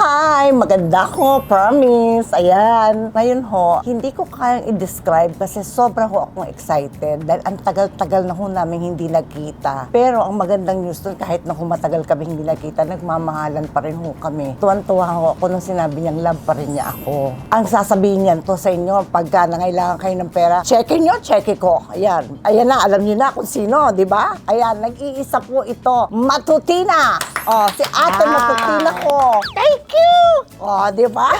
Hi! Maganda ko, promise. Ayan. Ngayon ho, hindi ko kayang i-describe kasi sobra ho akong excited dahil ang tagal-tagal na ho namin hindi nagkita. Pero ang magandang news dun, kahit na humatagal kami hindi nagkita, nagmamahalan pa rin ho kami. Tuwan-tuwa ho ako nung sinabi niyang love pa rin niya ako. Ang sasabihin niyan to sa inyo, pagka nangailangan kayo ng pera, checkin nyo, check ko. Ayan. Ayan na, alam niyo na kung sino, di ba? Ayan, nag-iisa po ito. Matutina! Oh, si ate Ah. Matutina ko. Thank you! Oh, di ba?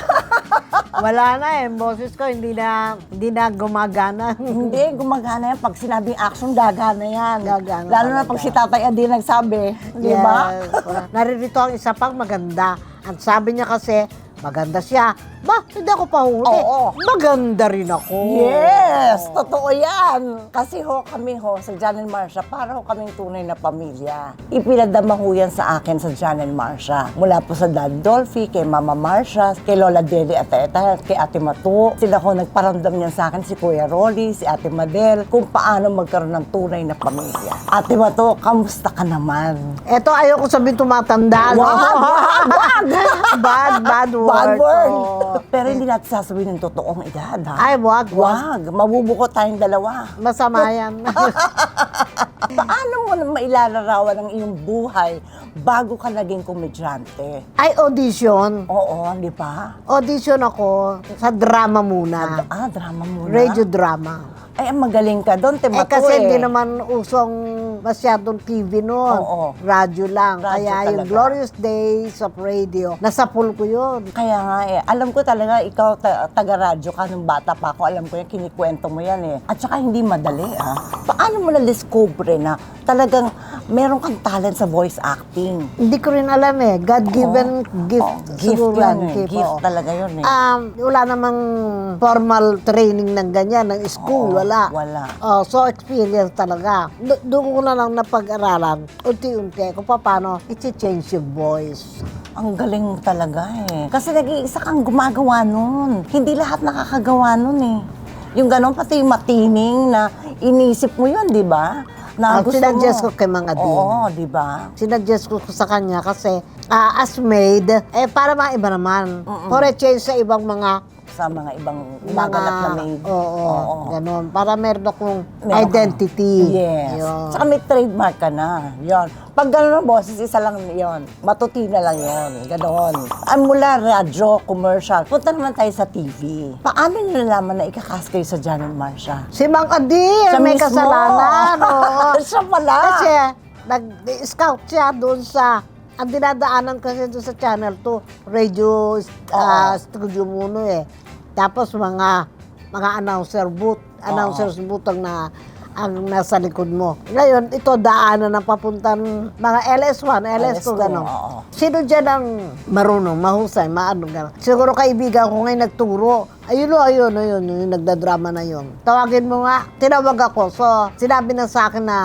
Wala na eh, boses ko hindi na hindi na gumagana. Hindi, gumagana yan. Pag sinabing action, gagana yan. Gagana Lalo na talaga. pag si Tatay Adi nagsabi. Di ba? Yes. Naririto ang isa pang maganda. Ang sabi niya kasi, maganda siya. Ba, hindi ako pahuli. Oo. Maganda rin ako. Yes! Totoo yan! Kasi ho kami ho sa John and Marcia, para ho kaming tunay na pamilya. Ipinadama ho yan sa akin sa John and Marcia. Mula po sa Dad Dolphy, kay Mama Marcia, kay Lola Deli at Eta, kay Ate Matu. Sila ho nagparamdam niyan sa akin, si Kuya Rolly, si Ate Madel, kung paano magkaroon ng tunay na pamilya. Ate Matu, kamusta ka naman? Eto, ayoko sabihin tumatanda. no? Wag! Wag! bad, bad word. Bad word! Oo. Pero hindi natin sasabihin ng totoong edad, ha? Ay, wag, wag. Wag! Mabubuko tayong dalawa. Masama yan. Paano mo na mailalarawan ang iyong buhay bago ka naging komedyante? Ay, audition. Oo, di ba? Audition ako sa drama muna. Ah, drama muna. Radio drama. Ay, ang magaling ka doon, Eh Timato kasi eh. hindi naman usong masyadong TV noon. Oo. Radyo lang. Radyo Kaya yung talaga. Glorious Days of Radio, nasa pool ko yun. Kaya nga eh, alam ko talaga ikaw ta- taga-radyo ka nung bata pa ako, alam ko yan, kinikwento mo yan eh. At saka hindi madali ah. Paano mo na-discover na talagang meron kang talent sa voice acting? Hindi ko rin alam eh. God-given gift. Oo, gift siguro yun eh. gift, Gift talaga yun eh. Um, wala namang formal training ng ganyan, ng school, Oo, wala. wala. Oh, so experience talaga. Do- doon ko na lang napag-aralan, unti-unti, kung paano i-change yung voice. Ang galing talaga eh. Kasi nag-iisa kang gumagawa nun. Hindi lahat nakakagawa nun eh. Yung ganon, pati yung matining na inisip mo yun, di ba? Na Ang sinuggest ko kay Mang Ading. Oo, di ba? Sinuggest ko sa kanya kasi ah, as maid, eh para maiba naman. For a change sa ibang mga Sa mga ibang mga maganap na maid. Oo, ganun. Para meron akong Meron ka- identity. Yes. Yun. Saka may trademark ka na. Yon. Pag gano'n ang boses, isa lang yon. Matutina lang yon. Ganon. Ang mula radyo, commercial. Punta naman tayo sa TV. Paano nyo nalaman na ikakas kayo sa and Marcia? Si Mang Adi, Siya may mismo. kasalanan. Oo. Siya pala. Kasi nag-scout siya doon sa ang dinadaanan kasi doon sa Channel 2, radio ah, studio muna eh. Tapos mga mga announcer booth, announcers booth ang na ang nasa likod mo. Ngayon, ito daanan ng papuntang mga LS1, LS2, LS2, gano'n. oo. Sino dyan ang marunong, mahusay, maano, gano'n. Siguro kaibigan ko ngayon nagturo. Ayun o, ayun, ayun, yung nagdadrama na yun. Tawagin mo nga, tinawag ako. So, sinabi na sa akin na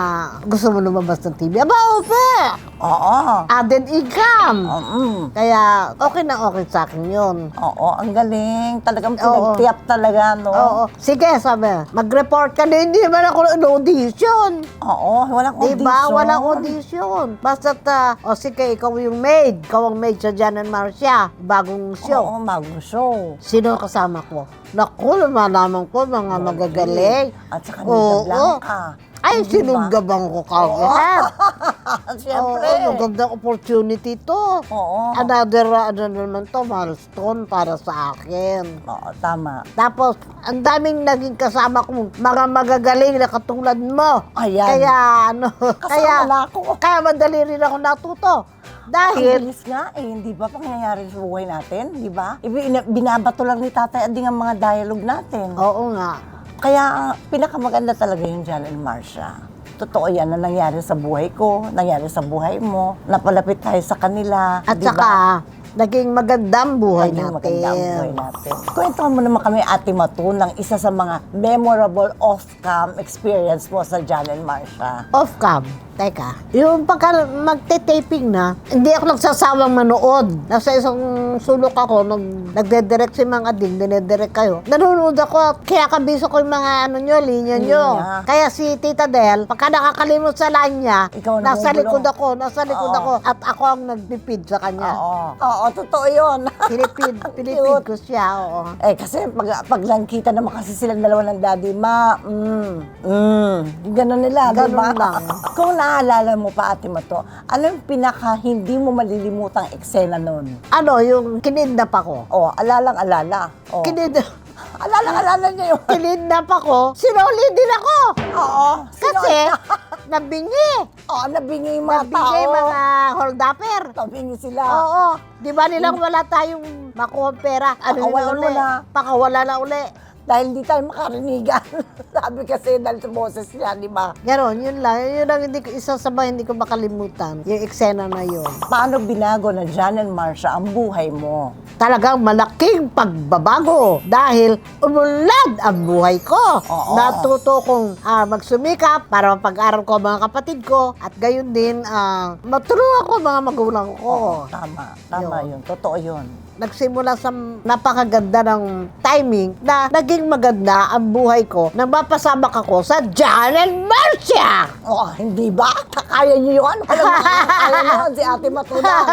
gusto mo lumabas ng TV. Aba, ope! Oo. Added income! Mm. Kaya, okay na okay sa akin yun. Oo, ang galing. Talagang pinagtiyap talaga, no? Oo. Sige, sabi, mag-report ka na, hindi man ako in-audition. Oo, walang audition. Diba? Walang audition. Basta, uh, o sige, ikaw yung maid. Ikaw ang maid sa Jan and Marcia. Bagong show. Oo, bagong show. Sino kasama ko? Naku, lumalaman ko, mga magagaling. At saka Oo. Nita Blanca. Ay, Di ba? sinunggabang ko kagad. Siyempre. Oo, magandang opportunity to. Oo. Another, ano naman to, milestone para sa akin. Oo, tama. Tapos, ang daming naging kasama ko, mga magagaling na katulad mo. Ayan. Kaya, ano, kaya, na ako. kaya madali rin ako natuto. Ang Dahil, bilis nga eh, hindi ba pangyayari sa buhay natin, di ba? Ibi- Binabato lang ni Tatay Adi ang mga dialogue natin. oo nga, Kaya pinakamaganda talaga yung John and Marcia. Totoo yan na nangyari sa buhay ko, nangyari sa buhay mo, napalapit tayo sa kanila. At di ba? saka, naging magandang buhay Naging natin. maganda ang buhay natin. Kwento mo naman kami, Ate Matu, ng isa sa mga memorable off-cam experience mo sa John and Marcia. Off-cam. Teka, yung pagka magte-taping na, hindi ako nagsasawang manood. Nasa isang sulok ako, nag, nagde-direct si mga ading, dinedirect kayo. Nanonood ako, kaya kabiso ko yung mga ano nyo, linya nyo. Linya. Kaya si Tita Del, pagka nakakalimot sa line niya, Ikaw ang nasa likod ako, nasa likod Oo. ako, at ako ang nagpipid sa kanya. Oo. Oo, totoo yun. Pinipid, pinipid ko siya, oo. Eh, kasi pag, pag lang kita naman kasi silang dalawa ng daddy, ma, mm, mm, ganun nila, di Ganun ba? lang. Kung naalala mo pa, ate Mato, ano yung pinaka hindi mo malilimutang eksena nun? Ano, yung kinidnap ako. Oh, alalang alala. Oh. Kinidnap, alalang alala niya yun. kinidnap ako, sinuli din ako. Oo. Kasi, nabingi. Oo, nabingi yung mga Nabingi tao. mga hold-upper. Nabingi sila. Oo. Di ba nilang wala tayong makuha pera? Ano uli? na. Pakawala na uli. Dahil hindi tayo makarinigan. Sabi kasi dahil sa boses niya, di ba? Ganon, yun lang. Yun ang hindi ko, isa sa mga hindi ko makalimutan. Yung eksena na yun. Paano binago na Jan and Marsha ang buhay mo? Talagang malaking pagbabago dahil umunlad ang buhay ko. Oo. Natuto kong ah, magsumikap para mapag-aral ko ang mga kapatid ko at gayon din ah, matulungan ko ang mga magulang ko. Oo, tama. Tama Yun. yun. Totoo yun. Nagsimula sa napakaganda ng timing na naging maganda ang buhay ko nang mapasamak ako sa John and Marcia! Oh, hindi ba? Kaya niyo yun? Alam mo, kaya mo si Ate Matulang.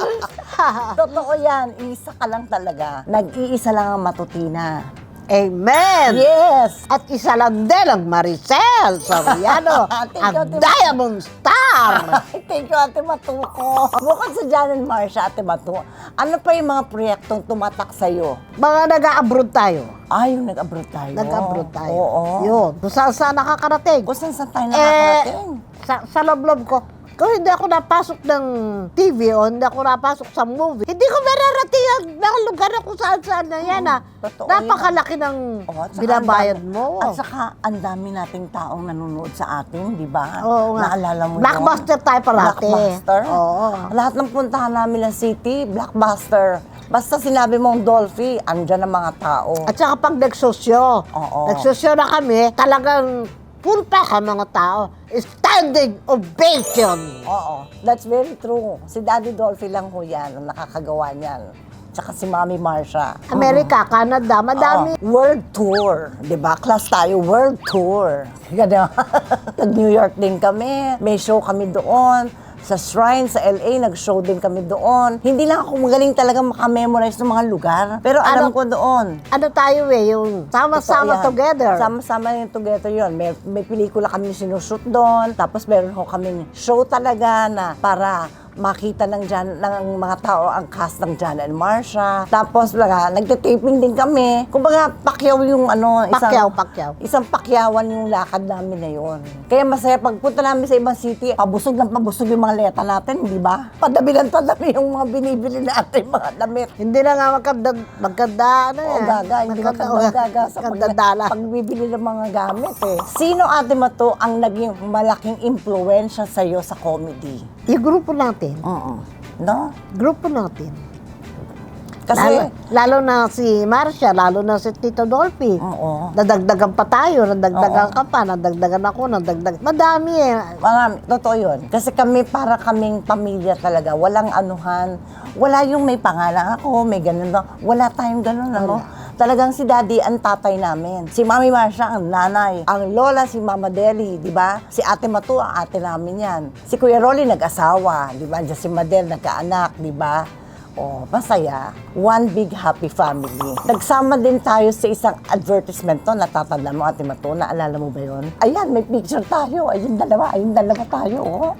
Totoo yan. Isa ka lang talaga. Nag-iisa lang ang matutina. Amen! Yes! At isa lang din ang Maricel Soriano, ang Diamond Star! Thank you, Ate Matu ko. Bukod sa Jan and Marsha, Ate Matu, ano pa yung mga proyektong tumatak sa'yo? Mga nag-a-abroad tayo. Ah, yung nag-abroad tayo. Nag-abroad tayo. Oo. Yun. Kung saan saan nakakarating. Kung saan saan tayo Eh, nakakarating. sa, sa loob ko, kung hindi ako napasok ng TV o hindi ako napasok sa movie, hindi ko mararating ang mga lugar na kung saan saan na yan ah. totoo Napakalaki ng Oo, at saka binabayad ang dami- mo. At saka, ang dami nating taong nanonood sa atin, di ba? Oo nga. Naalala mo yun? Blockbuster tayo parati. Blockbuster? Oo. Lahat ng puntahan namin na city, blockbuster. Basta sinabi mong Dolphy, andyan ang mga tao. At saka pag nagsosyo, Oo. nagsosyo na kami, talagang pack ang mga tao. Standing ovation. Oo, that's very true. Si Daddy Dolphy lang ho yan, ang nakakagawa niyan. Tsaka si Mami Marsha. Amerika, Canada, madami. Oo, world tour. 'di ba? Class tayo, world tour. Gano'n. Nag-New York din kami. May show kami doon. Sa Shrine, sa LA, nag-show din kami doon. Hindi lang ako magaling talaga makamemorize ng mga lugar. Pero alam Ano- ko doon. Ano tayo eh, yung sama-sama together. Sama-sama yung together yun. May, may pelikula kami sinushoot doon. Tapos meron ho kaming show talaga na para makita ng, Jan, ng mga tao ang cast ng Jan and Marsha. Tapos laga, nagte-taping din kami. Kumbaga, pakyaw yung ano, Pakyaw, pakyaw. Isang pakyawan yung lakad namin na yun. Kaya masaya, pagpunta namin sa ibang city, pabusog ng pabusog yung mga leta natin, di ba? Padabi ng padabi yung mga binibili natin, mga damit. Hindi na nga magkanda, magkanda, ano Oo, yan. gaga. Hindi ka gaga sa pag, Magkandadala. pagbibili ng mga gamit eh. Sino ate Mato ang naging malaking impluensya sa'yo sa comedy? Yung grupo natin, Oo. No? grupo natin. Kasi, lalo, lalo na si Marcia, lalo na si Tito Dolphy. oo. Nadagdagan pa tayo, nadagdagan Oo. ka pa, nadagdagan ako, nadagdagan. Madami eh. Marami, totoo yun. Kasi kami, para kaming pamilya talaga, walang anuhan, wala yung may pangalan ako, may ganun. Wala tayong ganun, ano? Talagang si daddy ang tatay namin. Si Mami Marsha ang nanay. Ang lola si Mama Deli, di ba? Si Ate Matu ang ate namin yan. Si Kuya Rolly nag-asawa, di ba? Diyan si Madel nagkaanak, di ba? Oh, masaya. One big happy family. Nagsama din tayo sa isang advertisement to. Natatanda mo, Ate Mato, naalala mo ba yun? Ayan, may picture tayo. Ayun dalawa, ayun dalawa tayo. Oh.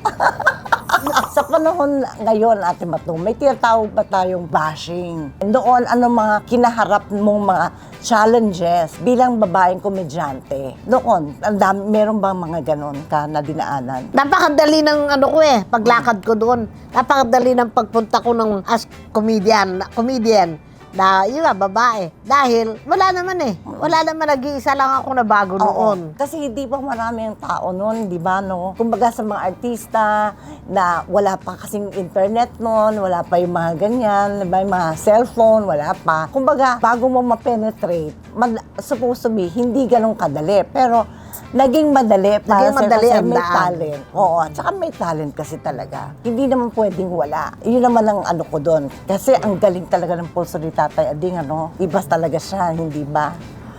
sa panahon ngayon, Ate Mato, may tinatawag ba tayong bashing? Doon, ano mga kinaharap mong mga challenges bilang babaeng komedyante? Doon, ang dami, meron bang mga ganon ka na dinaanan? Napakadali ng ano ko eh, paglakad ko doon. Napakadali ng pagpunta ko ng as comedian, comedian na yun nga, babae. Dahil wala naman eh. Wala naman, nag-iisa lang ako na bago noon. Kasi hindi pa marami ang tao noon, di ba, no? Kumbaga sa mga artista na wala pa kasing internet noon, wala pa yung mga ganyan, di ba, yung mga cellphone, wala pa. Kumbaga, bago mo ma-penetrate, mag- supposed to be, hindi ganun kadali. Pero naging madali para Naging madali kasi ang may daan. talent. Oo, at saka may talent kasi talaga. Hindi naman pwedeng wala. Yun naman ang ano ko doon. Kasi ang galing talaga ng pulso ni Tatay Ading, ano? Ibas talaga siya, hindi ba?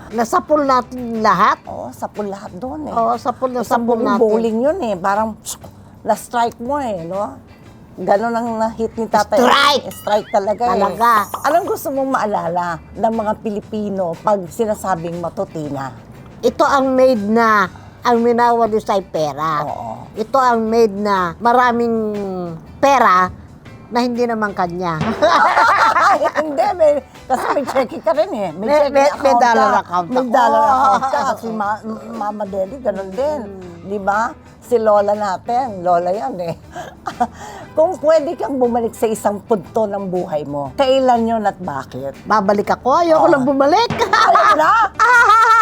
Nasa pool natin lahat. Oo, sa pool lahat doon eh. Oo, sa pool na sa Isang buong natin. bowling yun eh. Parang na-strike mo eh, no? Ganon ang na-hit ni Tatay. Strike! Strike talaga eh. Talaga. Anong gusto mong maalala ng mga Pilipino pag sinasabing matutina? Ito ang made na ang minawali sa pera. Oo. Ito ang made na maraming pera na hindi naman kanya. Ay, hindi, may, kasi may checking ka rin eh. May, May- checking may- may account dollar ka. account May ako. dollar account ka. Si Ma- Mama Deli, ganun din. Di ba? Si Lola natin, Lola yan eh. Kung pwede kang bumalik sa isang punto ng buhay mo, kailan yun at bakit? Babalik ako, ayoko Oo. lang bumalik. Ayaw na!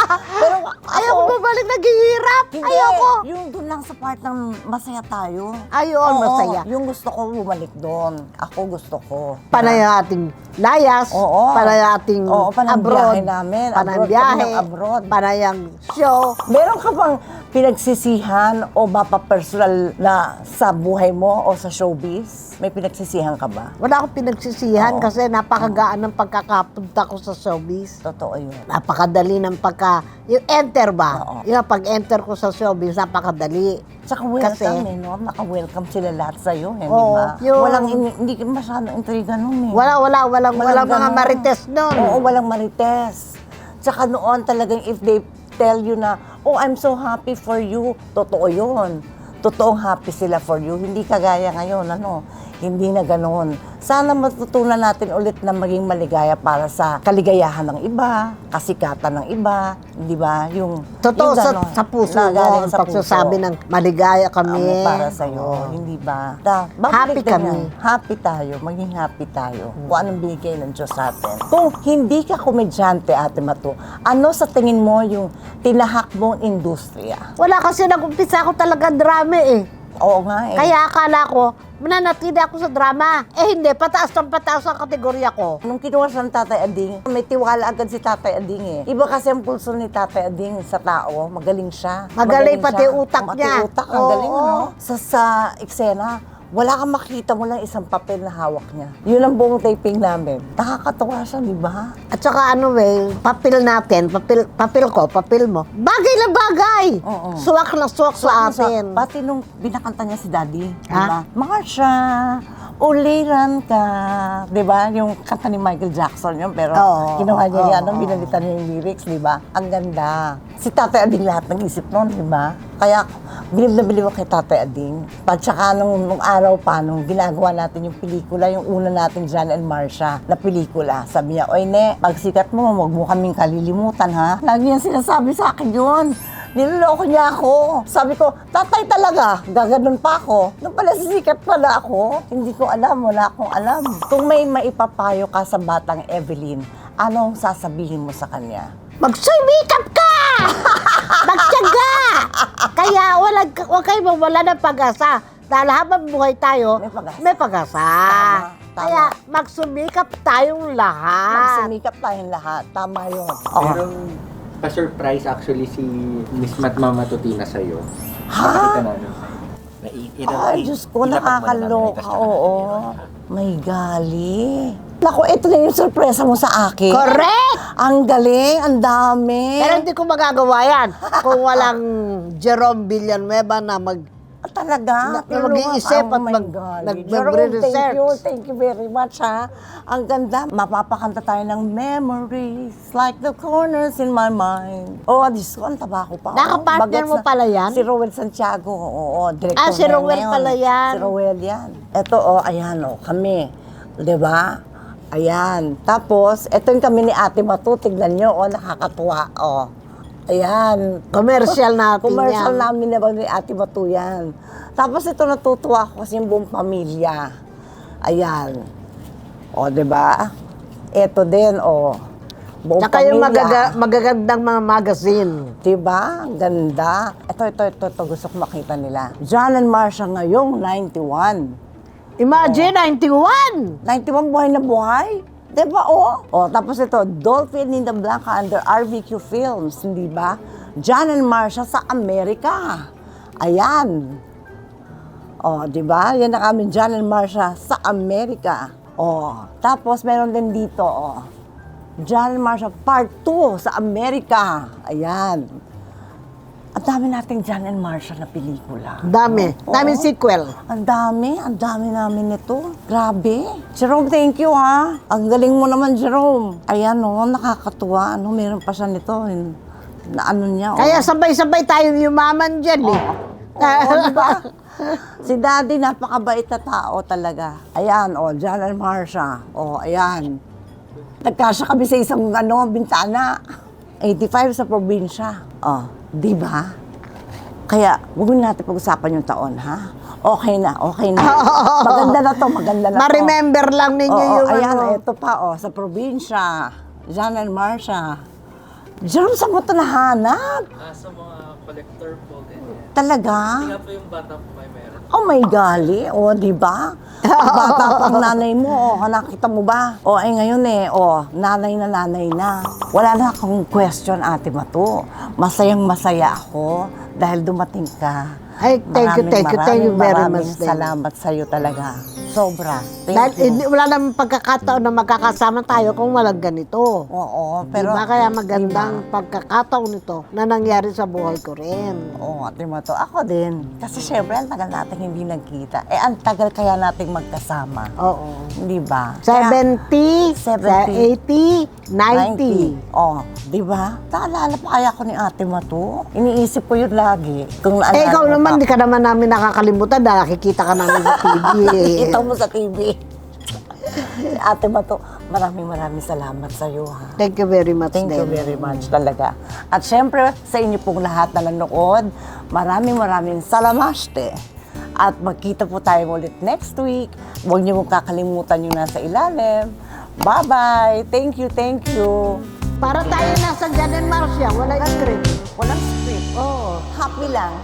啊等等我。Ayoko bumalik, naghihirap. hindi, Ayoko. yung doon lang sa part ng masaya tayo. Ayun, Oo, masaya. Yung gusto ko bumalik doon. Ako gusto ko. Panay ang ating layas, Oo. panay ang ating Oo, panang abroad, biyahe namin. panay ang Abroad kami biyahe, ng abroad. panay ang show. Meron ka bang pinagsisihan o mapa-personal na sa buhay mo o sa showbiz? May pinagsisihan ka ba? Wala akong pinagsisihan Oo. kasi napakagaan ng pagkakapunta ko sa showbiz. Totoo yun. Napakadali ng pagka... Yung enter ba? Oo. Yung pag-enter ko sa showbiz, napakadali. Tsaka welcome Kasi- eh, no? Naka-welcome sila lahat sa'yo, eh, di Oo, ba? yung- Walang, in- hindi masyadong intriga nun eh. Wala, wala, walang, walang, mga marites nun. Oo, walang marites. Tsaka noon talagang if they tell you na, oh, I'm so happy for you, totoo yun. Totoong happy sila for you. Hindi kagaya ngayon, ano, hindi na ganoon. Sana matutunan natin ulit na maging maligaya para sa kaligayahan ng iba, kasikatan ng iba, di ba? Yung, Totoo yung sa, ganon, sa puso na mo, ang sa pagsasabi puso. ng maligaya kami. Amo para sa'yo, Oo. hindi ba? Da, Happy din kami. yan. Happy tayo, maging happy tayo. Kung anong binigay ng Diyos sa atin. Kung hindi ka komedyante, Ate Matu, ano sa tingin mo yung tinahak mong industriya? Wala kasi nag-umpisa ako talaga drama eh. Oo nga eh. Kaya akala ko, mananatili ako sa drama. Eh hindi, pataas ng pataas ang kategorya ko. Nung kinuha siya ng Tatay Ading, may tiwala agad si Tatay Ading eh. Iba kasi ang pulso ni Tatay Ading sa tao, magaling siya. Magaling pati siya. utak Pati niya. utak, ang Oo. galing ano. Sa, sa eksena, wala kang makita mo lang isang papel na hawak niya. Yun ang buong taping namin. Nakakatawa siya, di ba? At saka ano eh, papel natin, papel, papel ko, papel mo, bagay na bagay. Oo. Suwak na suwak sa So, atin. Pati nung binakanta niya si Daddy, di ba? Marsha, uliran ka. Di ba? Yung kanta ni Michael Jackson yun, pero Oo, kinuha niya oo, yan, oo. binalitan niya yung lyrics, di ba? Ang ganda. Si Tatay Ading lahat ng isip noon, di ba? Kaya, bilib na bilib ako kay Tatay Ading. Pag saka nung, nung araw pa, nung ginagawa natin yung pelikula, yung una natin, John and Marsha, na pelikula, sabi niya, Oy, ne, pag sikat mo, huwag mo kaming kalilimutan, ha? Lagi yan sinasabi sa akin yun. Niloloko niya ako. Sabi ko, tatay talaga, gaganon pa ako. Nung pala sisikat pala ako, hindi ko alam, wala akong alam. Kung may maipapayo ka sa batang Evelyn, anong sasabihin mo sa kanya? Magsumikap ka! Magtyaga! Kaya wala, huwag kayo mawala ng pag-asa. Dahil habang buhay tayo, May pag-asa. may pag-asa. Tama, tama. Kaya magsumikap tayong lahat. Magsumikap tayong lahat. Tama yun. Merong pa-surprise actually si Miss Matma Matutina sa'yo. Ha? Bakit ka na ano? Ay, Diyos ko, nakakaloka. Oo. May gali. Naku, ito na yung sorpresa mo sa akin. Correct! Ang galing, ang dami. Pero hindi ko magagawa yan kung walang Jerome Villanueva na mag... Ah, Talaga? Na- na mag-iisip Oh at mag- nag- Jerome, magre-research. Thank you, thank you very much ha. Ang ganda. Mapapakanta tayo ng memories like the corners in my mind. Oh, Diyos ko, ang taba ko pa. oh. Nakapartner mo pala yan? Si Rowel Santiago, oo. director Ah, si na Rowel ngayon. pala yan. Si Rowel yan. Ito, oh, ayan, oh, kami. Di ba? Ayan. Tapos, ito yung kami ni Ate Matu. Tignan nyo, oh, nakakatuwa, oh. Ayan. Commercial natin Commercial yan. namin na ni Ate Batu yan. Tapos ito natutuwa ako kasi yung buong pamilya. Ayan. O, di ba? Ito din, o. Buong Tsaka yung pamilya. magaga- magagandang mga magazine. Di ba? Ang ganda. Ito, ito, ito, ito. Gusto ko makita nila. John and Marsha ngayong 91. Imagine, 91! 91 buhay na buhay. Di ba, oh? Oh, tapos ito, Dolphin in the Blanca under RBQ Films, hindi ba? John and Marcia sa Amerika. Ayan. Oh, di ba? Yan ang aming John and Marcia sa Amerika. Oh, tapos meron din dito, oh. John and Marcia Part 2 sa Amerika. Ayan. Ang dami nating John and Marcia na pelikula. Ang Dami. Oo. Daming sequel. Ang dami, ang dami namin nito. Grabe. Jerome, thank you ha. Ang galing mo naman, Jerome. Ayan o, nakakatuwa. Ano, meron pa siya nito. Na ano niya. oh. Kaya sabay-sabay tayong yumaman dyan eh. Oo, di ba? Si Daddy, napakabait na tao talaga. Ayan, o, oh, John and Marcia. O, oh, ayan. Nagkasya kami sa isang ano, bintana. 85 sa probinsya. O, di ba? Kaya, huwag natin pag-usapan yung taon, ha? Okay na, okay na. Maganda na to, maganda na to. Ma-remember lang ninyo Oo, yung ayan, ano. ito pa, oh, sa probinsya. John and Marcia. Jerome, saan mo ito nahanap? Ah, sa mga collector po, ganyan. Talaga? Hindi nga po yung bata po. Oh my gali, o, di ba? Bata pang nanay mo, o, nakita mo ba? O, ay ngayon eh, o, nanay na nanay na. Wala na akong question, ate Mato. Masayang masaya ako dahil dumating ka. Ay, thank you, thank you, thank you very maraming much, Dave. salamat sa'yo talaga. Sobra. Thank Dahil you. hindi, wala namang pagkakataon na magkakasama tayo kung walang ganito. Oo, Pero, diba kaya magandang pagkakataon nito na nangyari sa buhay ko rin. Oo, Ate Mato. Ako din. Kasi syempre, ang tagal natin hindi nagkita. Eh, ang tagal kaya nating magkasama. Oo. Hindi ba? Kaya- 70, 70, 80, 90. Oh, di ba? Naalala pa kaya ko ni Ate Mato? Iniisip ko yun lagi. Kung Eh, ikaw naman, di ka naman namin nakakalimutan dahil nakikita ka namin sa TV. eh. Kita mo sa TV. Ate Mato, maraming maraming salamat sa iyo ha. Thank you very much, Thank you very much talaga. At syempre, sa inyo pong lahat na nanonood, maraming maraming salamaste. At magkita po tayo ulit next week. Huwag niyo mong kakalimutan yung nasa ilalim. Bye-bye! Thank you, thank you! Para tayo nasa Jan and Marcia, wala script. Walang script. Oo. Happy lang.